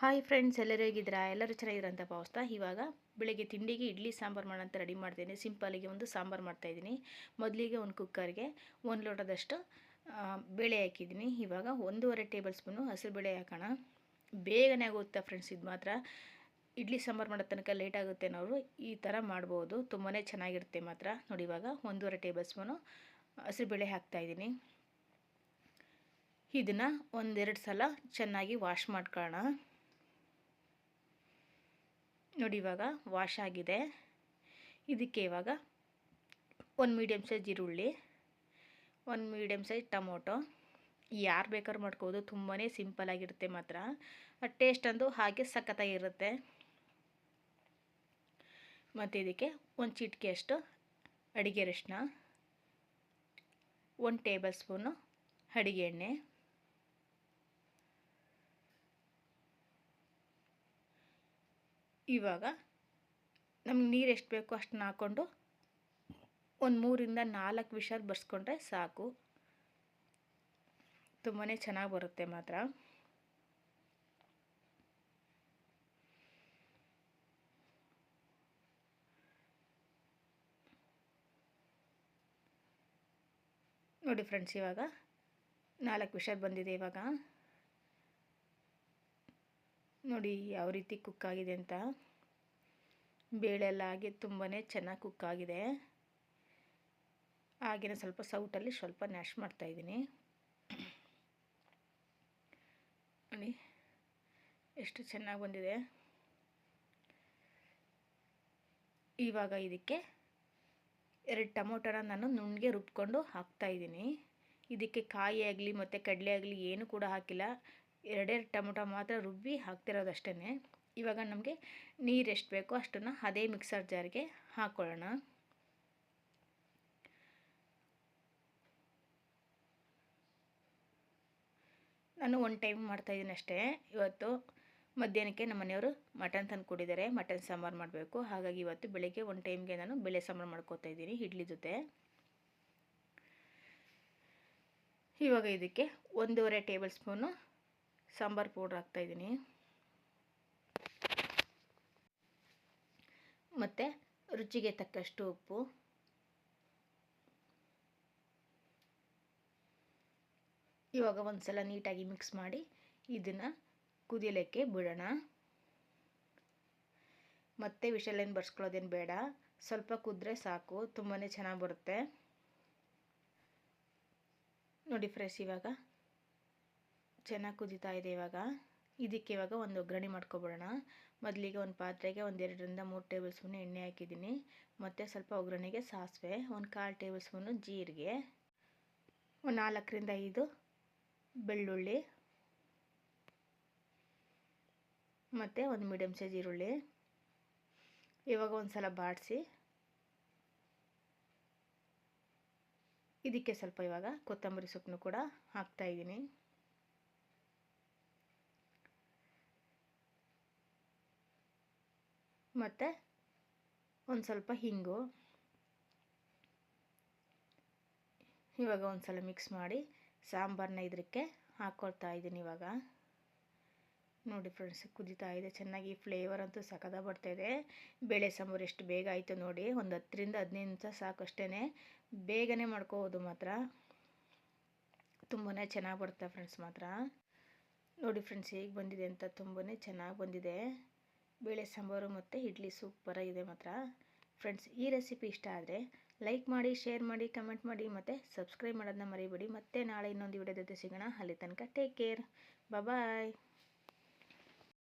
Hi friends ಎಲ್ಲರೂ ಹೇಗಿದ್ದೀರಾ? ಎಲ್ಲರೂ ಚೆನ್ನಾಗಿರೋಂಥ ಭಾವಿಸ್ತಾ ಇವಾಗ ಬೆಳಗ್ಗೆ ತಿಂಡಿಗೆ ಇಡ್ಲಿ, ಸಾಂಬಾರು ಮಾಡೋಂತ ರೆಡಿ ಮಾಡ್ತೀನಿ ಸಿಂಪಲಿಗೆ ಒಂದು ಸಾಂಬಾರು ಮಾಡ್ತಾಯಿದ್ದೀನಿ ಮೊದಲಿಗೆ ಒಂದು ಕುಕ್ಕರ್ಗೆ ಒಂದು ಲೋಟದಷ್ಟು ಬೇಳೆ ಹಾಕಿದ್ದೀನಿ. ಇವಾಗ ಒಂದೂವರೆ ಟೇಬಲ್ ಸ್ಪೂನು ಹಸಿರು ಬೇಳೆ ಹಾಕೋಣ. ಬೇಗನೆ ಆಗುತ್ತೆ ಫ್ರೆಂಡ್ಸ್ ಇದು ಮಾತ್ರ. ಇಡ್ಲಿ, ಸಾಂಬಾರು ಮಾಡೋ ತನಕ ಲೇಟ್ ಆಗುತ್ತೆ ನಾವು ಈ ಥರ ಮಾಡ್ಬೋದು. ತುಂಬಾ ಚೆನ್ನಾಗಿರುತ್ತೆ ಮಾತ್ರ. ನೋಡಿ, ಇವಾಗ ಒಂದೂವರೆ ಟೇಬಲ್ ಸ್ಪೂನು ಹಸಿರು ಬೇಳೆ ಹಾಕ್ತಾಯಿದ್ದೀನಿ ಇದನ್ನು ಒಂದೆರಡು ಸಲ ಚೆನ್ನಾಗಿ ವಾಶ್ ಮಾಡ್ಕೊಳ್ಳೋಣ. ನೋಡಿ ಇವಾಗ ವಾಶ್ ಆಗಿದೆ. ಇದಕ್ಕೆ ಇವಾಗ ಒಂದು ಮೀಡಿಯಮ್ ಸೈಜ್ ಈರುಳ್ಳಿ, ಒಂದು ಮೀಡಿಯಮ್ ಸೈಜ್ ಟೊಮೊಟೊ. ಯಾರು ಬೇಕಾದ್ರೂ ಮಾಡ್ಕೋಬೋದು ತುಂಬಾ ಸಿಂಪಲಾಗಿರುತ್ತೆ ಮಾತ್ರ. ಟೇಸ್ಟ್ ಅಂದು ಹಾಗೆ ಸಖತ್ತಾಗಿರುತ್ತೆ. ಮತ್ತು ಇದಕ್ಕೆ ಒಂದು ಚಿಟಿಕೆಯಷ್ಟು ಅಡುಗೆ ಅರಿಶಿನ ಒಂದು ಟೇಬಲ್ ಸ್ಪೂನು ಅಡುಗೆ ಎಣ್ಣೆ. ಇವಾಗ ನಮ್ಗೆ ನೀರು ಎಷ್ಟು ಬೇಕೋ ಅಷ್ಟನ್ನ ಹಾಕ್ಕೊಂಡು ಒಂದು ಮೂರಿಂದ ನಾಲ್ಕು ವಿಷಲ್ ಬರ್ಸ್ಕೊಂಡ್ರೆ ಸಾಕು. ತುಂಬಾ ಚೆನ್ನಾಗಿ ಬರುತ್ತೆ ಮಾತ್ರ. ನೋಡಿ ಫ್ರೆಂಡ್ಸ್ ಇವಾಗ ನಾಲ್ಕು ವಿಷಲ್ ಬಂದಿದೆ ಇವಾಗ. ನೋಡಿ ಯಾವ ರೀತಿ ಕುಕ್ ಆಗಿದೆ ಅಂತ. ಬೇಳೆಲ್ಲ ಹಾಗೆ ತುಂಬಾ ಚೆನ್ನಾಗಿ ಕುಕ್ ಆಗಿದೆ. ಹಾಗೆಯೇ ಸ್ವಲ್ಪ ಸೌಟಲ್ಲಿ ಸ್ವಲ್ಪ ನ್ಯಾಶ್ ಮಾಡ್ತಾಯಿದ್ದೀನಿ ನೋಡಿ ಎಷ್ಟು ಚೆನ್ನಾಗಿ ಬಂದಿದೆ. ಇವಾಗ ಇದಕ್ಕೆ ಎರಡು ಟೊಮೊಟೊನ ನಾನು ನುಣ್ಣಗೆ ರುಬ್ಕೊಂಡು ಹಾಕ್ತಾಯಿದ್ದೀನಿ ಇದಕ್ಕೆ ಕಾಯಿ ಆಗಲಿ ಮತ್ತು ಕಡಲೆ ಆಗಲಿ ಏನು ಕೂಡ ಹಾಕಿಲ್ಲ. ಎರಡೆರಡು ಟೊಮೊಟೊ ಮಾತ್ರ ರುಬ್ಬಿ ಹಾಕ್ತಿರೋದಷ್ಟೇ ಇವಾಗ ನಮಗೆ ನೀರು ಎಷ್ಟು ಬೇಕೋ ಅಷ್ಟನ್ನು ಅದೇ ಮಿಕ್ಸರ್ ಜಾರ್ಗೆ ಹಾಕ್ಕೊಳ್ಳೋಣ ನಾನು ಒನ್ ಟೈಮ್ ಮಾಡ್ತಾಯಿದ್ದೀನಿ ಅಷ್ಟೇ. ಇವತ್ತು ಮಧ್ಯಾಹ್ನಕ್ಕೆ ನಮ್ಮ ಮನೆಯವರು ಮಟನ್ ತಂದು ಕೊಡಿದ್ದಾರೆ. ಮಟನ್ ಸಾಂಬಾರು ಮಾಡಬೇಕು. ಹಾಗಾಗಿ ಇವತ್ತು ಬೆಳಗ್ಗೆ ಒಂದು ಟೈಮ್ಗೆ ನಾನು ಬೆಳೆ ಸಾಂಬಾರು ಮಾಡ್ಕೋತಾ ಇದ್ದೀನಿ ಇಡ್ಲಿ ಜೊತೆ. ಇವಾಗ ಇದಕ್ಕೆ ಒಂದೂವರೆ ಟೇಬಲ್ ಸ್ಪೂನು ಸಾಂಬಾರು ಪೌಡ್ರ್ ಹಾಕ್ತಾಯಿದ್ದೀನಿ ಮತ್ತು ರುಚಿಗೆ ತಕ್ಕಷ್ಟು ಉಪ್ಪು. ಇವಾಗ ಒಂದು ಸಲ ನೀಟಾಗಿ ಮಿಕ್ಸ್ ಮಾಡಿ ಇದನ್ನು ಕುದಿಯಲಿಕ್ಕೆ ಬಿಡೋಣ. ಮತ್ತೆ ವಿಷಲೇನು ಬರ್ಸ್ಕೊಳ್ಳೋದೇನು ಬೇಡ. ಸ್ವಲ್ಪ ಕುದ್ರೆ ಸಾಕು ತುಂಬಾ ಚೆನ್ನಾಗಿ ಬರುತ್ತೆ. ನೋಡಿ ಫ್ರೆಶ್ ಇವಾಗ ಚೆನ್ನಾಗಿ ಕುದೀತಾ ಇದೆ ಇವಾಗ. ಇದಕ್ಕೆ ಇವಾಗ ಒಂದು ಒಗ್ಗರಣೆ ಮಾಡ್ಕೊಬಿಡೋಣ. ಮೊದಲಿಗೆ ಒಂದು ಪಾತ್ರೆಗೆ ಒಂದು ಎರಡರಿಂದ ಮೂರು ಟೇಬಲ್ ಸ್ಪೂನ್ ಎಣ್ಣೆ ಹಾಕಿದ್ದೀನಿ. ಮತ್ತು ಸ್ವಲ್ಪ ಒಗ್ಗರಣೆಗೆ ಸಾಸಿವೆ, ಒಂದು ಕಾಲು ಟೇಬಲ್ ಸ್ಪೂನು ಜೀರಿಗೆ, ಒಂದು ನಾಲ್ಕರಿಂದ ಐದು ಬೆಳ್ಳುಳ್ಳಿ, ಮತ್ತು ಒಂದು ಮೀಡಿಯಮ್ ಸೈಜ್ ಈರುಳ್ಳಿ. ಇವಾಗ ಒಂದು ಸಲ ಬಾಡಿಸಿ. ಇದಕ್ಕೆ ಸ್ವಲ್ಪ ಇವಾಗ ಕೊತ್ತಂಬರಿ ಸೊಪ್ಪನ್ನು ಕೂಡ ಹಾಕ್ತಾಯಿದ್ದೀನಿ ಮತ್ತು ಒಂದು ಸ್ವಲ್ಪ ಹಿಂಗು. ಇವಾಗ ಒಂದು ಸಲ ಮಿಕ್ಸ್ ಮಾಡಿ ಸಾಂಬಾರನ್ನ ಇದಕ್ಕೆ ಹಾಕ್ಕೊಳ್ತಾ ಇದ್ದೀನಿ ಇವಾಗ. ನೋಡಿ ಫ್ರೆಂಡ್ಸ್ ಕುದೀತಾ ಇದೆ. ಚೆನ್ನಾಗಿ ಫ್ಲೇವರ್ ಅಂತೂ ಸಕದ ಬರ್ತಾಯಿದೆ ಬೇಳೆ ಸಾಂಬಾರು ಎಷ್ಟು ಬೇಗ ಆಯಿತು ನೋಡಿ. ಒಂದು ಹತ್ತರಿಂದ ಹದಿನೈದು ನಿಮಿಷ ಸಾಕು ಅಷ್ಟೇ ಬೇಗನೆ ಮಾಡ್ಕೋಬೋದು ಮಾತ್ರ. ತುಂಬಾ ಚೆನ್ನಾಗಿ ಬರುತ್ತೆ ಫ್ರೆಂಡ್ಸ್ ಮಾತ್ರ. ನೋಡಿ ಫ್ರೆಂಡ್ಸ್ ಹೇಗೆ ಬಂದಿದೆ ಅಂತ ತುಂಬಾ ಚೆನ್ನಾಗಿ ಬಂದಿದೆ. ಬೇಳೆ ಸಾಂಬಾರು ಮತ್ತು ಇಡ್ಲಿ ಸೂಪರಾಗಿದೆ ಮಾತ್ರ. ಫ್ರೆಂಡ್ಸ್ ಈ ರೆಸಿಪಿ ಇಷ್ಟ ಆದರೆ ಲೈಕ್ ಮಾಡಿ ಶೇರ್ ಮಾಡಿ ಕಮೆಂಟ್ ಮಾಡಿ ಮತ್ತು ಸಬ್ಸ್ಕ್ರೈಬ್ ಮಾಡೋದನ್ನ ಮರಿಬೇಡಿ. ಮತ್ತೆ ನಾಳೆ ಇನ್ನೊಂದು ವಿಡಿಯೋ ಜೊತೆ ಸಿಗೋಣ. ಅಲ್ಲಿ ತನಕ ಟೇಕ್ ಕೇರ್ ಬಾಯ್